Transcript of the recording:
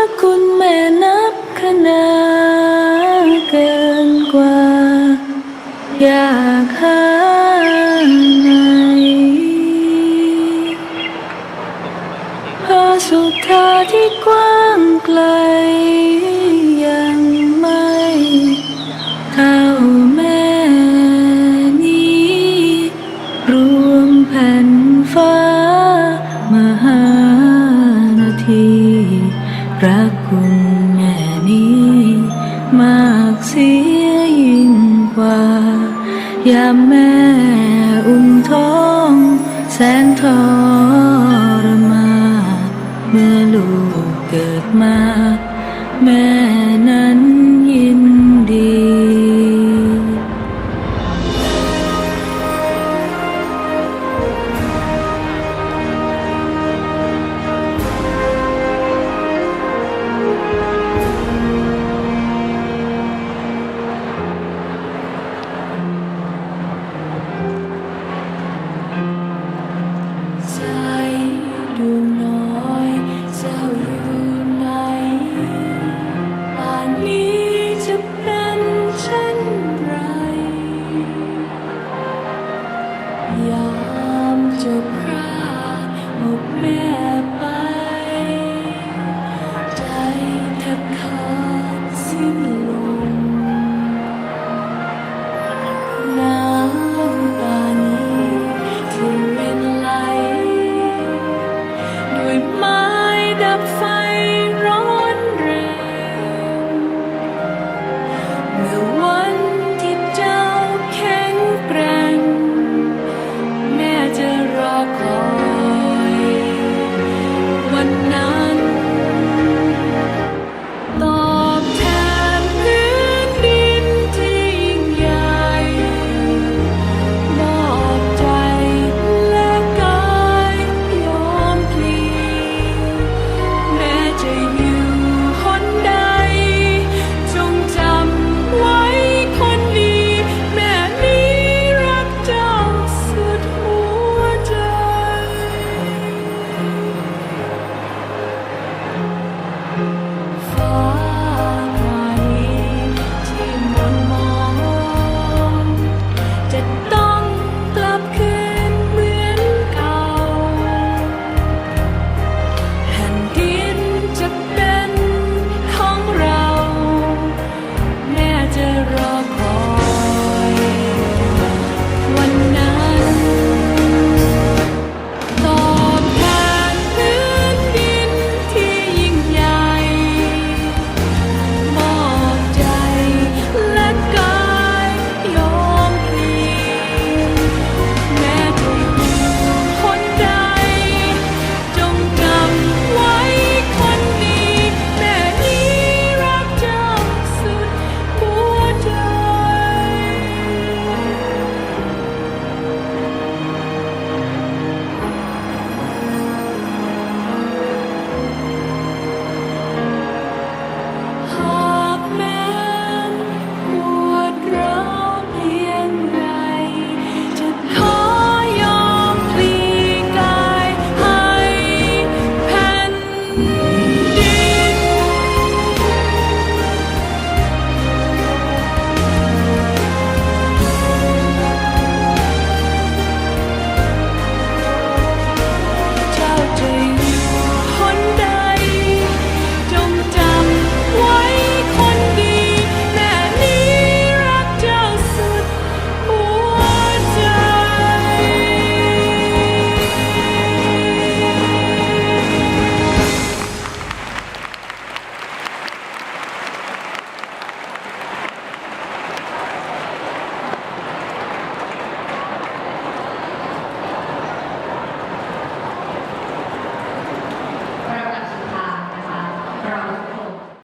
ระคุณแม่นับคณาเกินกว่า อยากหาไหนพระสุธาที่กว้างไกลยังไม่เท่า รักคุณแม่นี้มากเสียยิ่งกว่ายามแม่อุ้มท้องแสนทอง ยามจบคราหมดแม่